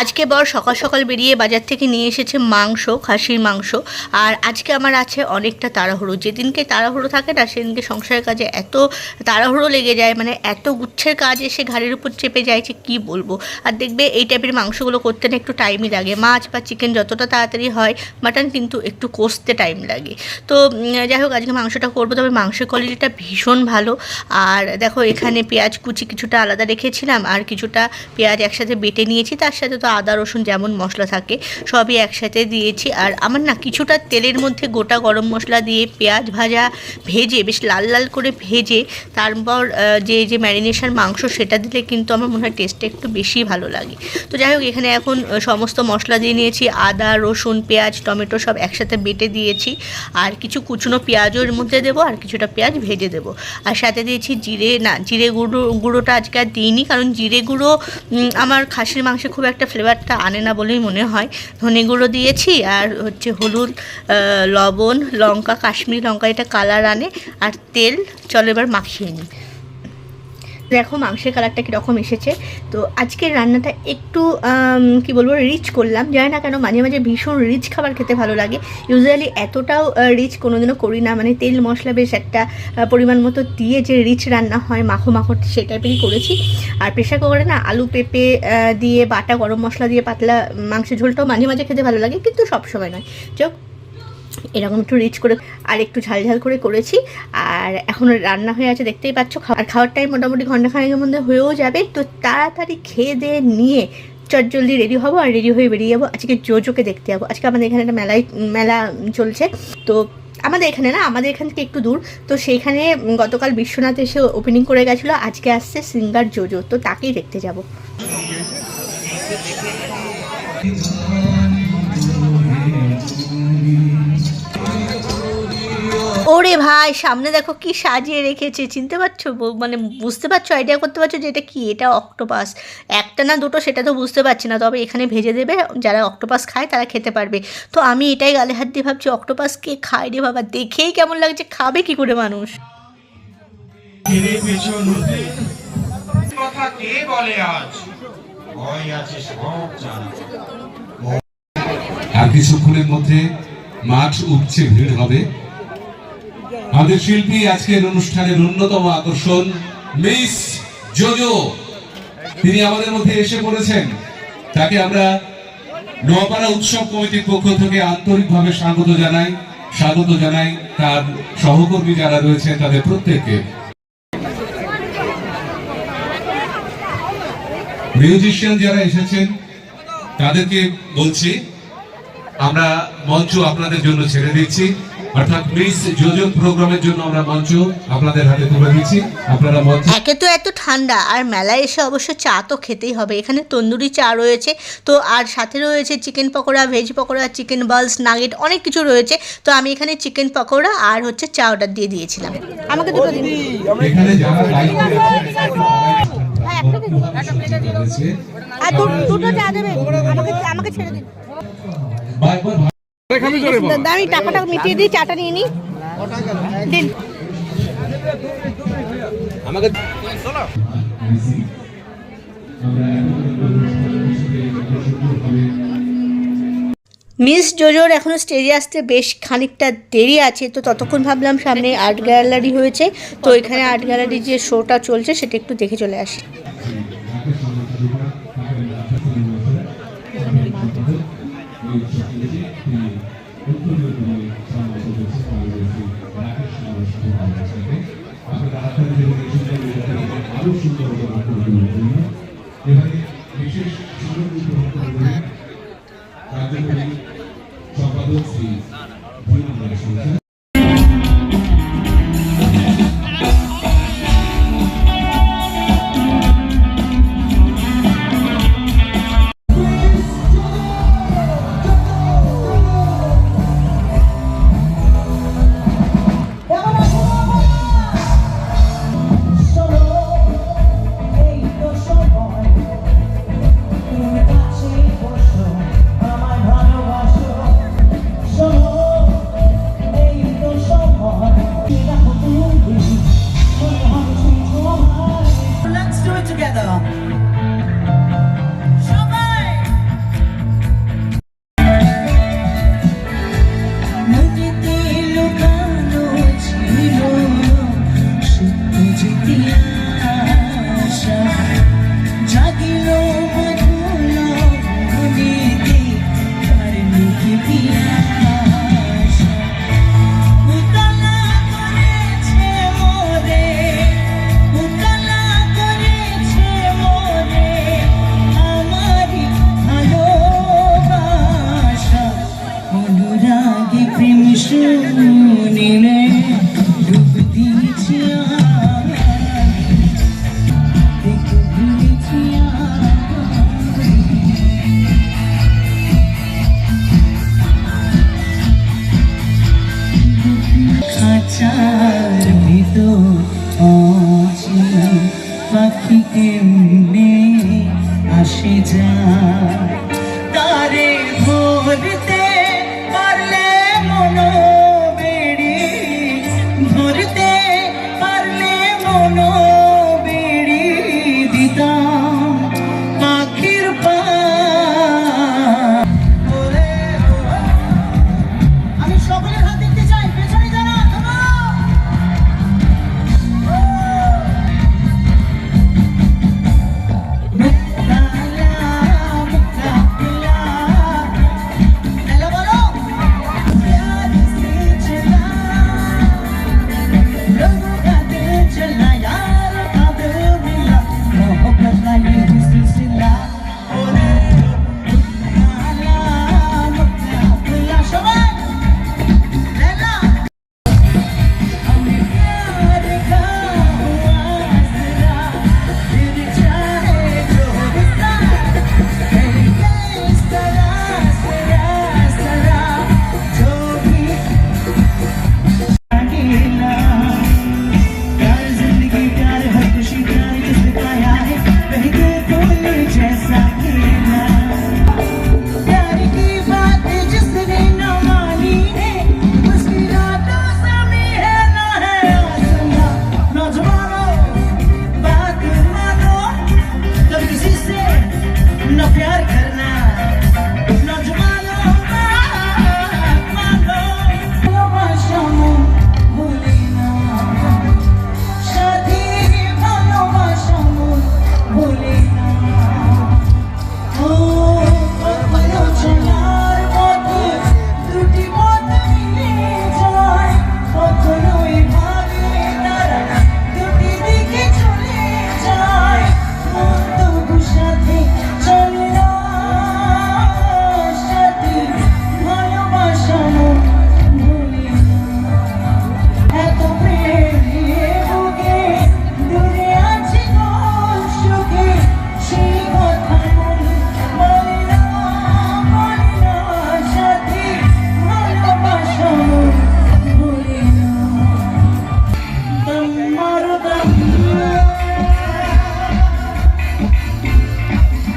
আজকে বর সকাল সকাল বেরিয়ে বাজার থেকে নিয়ে এসেছে মাংস, খাসির মাংস। আর আজকে আমার আছে অনেকটা তাড়াহুড়ো। যেদিনকে তাড়াহুড়ো থাকে না, সেদিনকে সংসারের কাজে এত তাড়াহুড়ো লেগে যায় মানে এত গুচ্ছের কাজ এসে ঘাড়ের উপর চেপে যায় যে কী বলব। আর দেখবে এই টাইপের মাংসগুলো করতে না একটু টাইমই লাগে। মাছ বা চিকেন যতটা তাড়াতাড়ি হয় মাটন কিন্তু একটু কষতে টাইম লাগে। তো যাই হোক, আজকে মাংসটা করব। তবে মাংসের কোয়ালিটিটা ভীষণ ভালো। আর দেখো, এখানে পেঁয়াজ কুচি কিছুটা আলাদা রেখেছিলাম। আর কিছুটা পেঁয়াজ একসাথে বেটে নিয়েছি। তার সাথে তো আদা, রসুন যেমন মশলা থাকে, সবই একসাথে দিয়েছি। আর আমার না কিছুটা তেলের মধ্যে গোটা গরম মশলা দিয়ে পেঁয়াজ ভাজা ভেজে, বেশ লাল লাল করে ভেজে, তারপর যে যে ম্যারিনেশন মাংস সেটা দিলে কিন্তু আমার মনে হয় টেস্টটা একটু বেশি ভালো লাগে। তো যাই হোক, এখানে এখন সমস্ত মশলা দিয়ে নিয়েছি। আদা, রসুন, পেঁয়াজ, টমেটো সব একসাথে বেটে দিয়েছি। আর কিছু কুচনো পেঁয়াজও এর মধ্যে দেবো, আর কিছুটা পেঁয়াজ ভেজে দেবো। আর সাথে দিয়েছি জিরে, না, জিরে গুঁড়ো, গুঁড়োটা আজকে আর দিইনি, কারণ জিরে গুঁড়ো আমার খাসির মাংসে খুব একটা ফ্লেভারটা আনে না বলেই মনে হয়। ধনে গুঁড়ো দিয়েছি আর হচ্ছে হলুদ লবণ, লঙ্কা, কাশ্মীরি লঙ্কা, এটা কালার আনে। আর তেল, চলো এবার মাখিয়ে নিই। দেখো মাংসের কালারটা কীরকম এসেছে? তো আজকের রান্নাটা একটু কি বলব রিচ করলাম। জানি না কেন, মাঝে মাঝে ভীষণ রিচ খাবার খেতে ভালো লাগে। ইউজুয়ালি এতটাও রিচ কোনোদিনও করি না। মানে তেল মশলা বেশ একটা পরিমাণ মতো দিয়ে যে রিচ রান্না হয়, মাখো মাখো সেই টাইপেরই করেছি। আর প্রেশার কুকারে না, আলু পেঁপে দিয়ে বাটা, গরম মশলা দিয়ে পাতলা মাংসের ঝোলটাও মাঝে মাঝে খেতে ভালো লাগে, কিন্তু সব সময় নয় চোখ এরকম একটু রিচ করে আর একটু ঝাল ঝাল করে করেছি। আর এখন রান্না হয়ে আছে, দেখতেই পাচ্ছ আর খাওয়ার টাইম মোটামুটি ঘণ্টা খানেকের মধ্যে হয়েও যাবে। তো তাড়াতাড়ি খেয়ে দিয়ে নিয়ে চটজলদি রেডি হব আর রেডি হয়ে বেরিয়ে যাব। আজকে জোজোকে দেখতে যাব। আজকে আমাদের এখানে একটা মেলায় মেলা চলছে। তো আমাদের এখানে না, আমাদের এখান থেকে একটু দূর। তো সেইখানে গতকাল বিশ্বনাথ এসে ওপেনিং করে গেছিল। আজকে আসছে সিঙ্গার জোজো। তো তাকেই দেখতে যাব। ওরে ভাই, সামনে দেখো কি সাজিয়ে রেখেছে, চিনতে পারছ? মানে বুঝতে পারছ আইডিয়া করতে পারছ যে এটা কি? এটা অক্টোপাস একটা না দুটো, সেটা তো বুঝতে পারছি না। তবে এখানে ভেজে দেবে, যারা অক্টোপাস খায় তারা খেতে পারবে। তো আমি এটাই গালে হাত দিয়ে ভাবছি অক্টোপাস কে খায় রে বাবা, দেখেই কেমন লাগছে, খাবে কি করে মানুষ? কিছুক্ষণের মধ্যে মাঠ উপচে ভিড় হবে। আমাদের শিল্পী আজকের অনুষ্ঠানের অন্যতম আকর্ষণ মিস জোজো। তিনি আমাদের মধ্যে এসে পড়েছেন। তাকে আমরা নোয়াপাড়া উৎসব কমিটির পক্ষ থেকে আন্তরিকভাবে স্বাগত জানাই। স্বাগত জানাই তার সহকর্মী যারা রয়েছেন তাদের প্রত্যেককে। মিউজিশিয়ান যারা এসেছেন, তাদেরকে বলছি, আমরা মঞ্চ আপনাদের জন্য ছেড়ে দিচ্ছি। অর্থাৎ মিস যোজক প্রোগ্রামের জন্য আমরা মঞ্চ আপনাদের হাতে তুলে দিচ্ছি আপনারা মঞ্চ একে তো এত ঠান্ডা আর মেলায় এসে অবশ্য চা তো খেতেই হবে। এখানে তন্দুরি চা রয়েছে তো আর সাথে রয়েছে chicken pakora veg pakora chicken balls nugget অনেক কিছু রয়েছে। তো আমি এখানে চিকেন পকোড়া আর হচ্ছে চা অর্ডার দিয়ে দিয়েছিলাম। আমাকে দুটো দিন। এখানে যারা আর দুটো চা দেবে। আমাকে আমাকে ছেড়ে দিন। আমি টাকাটা মিটিয়ে দিই চাটা নিয়ে নিই। দিন। মিস জোজোর এখনও স্টেজে আসতে বেশ খানিকটা দেরি আছে তো ততক্ষণ ভাবলাম সামনে আর্ট গ্যালারি হয়েছে তো এখানে আর্ট গ্যালারির যে শোটা চলছে সেটা একটু দেখে চলে আসি। এখানে পারলে মনো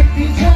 If you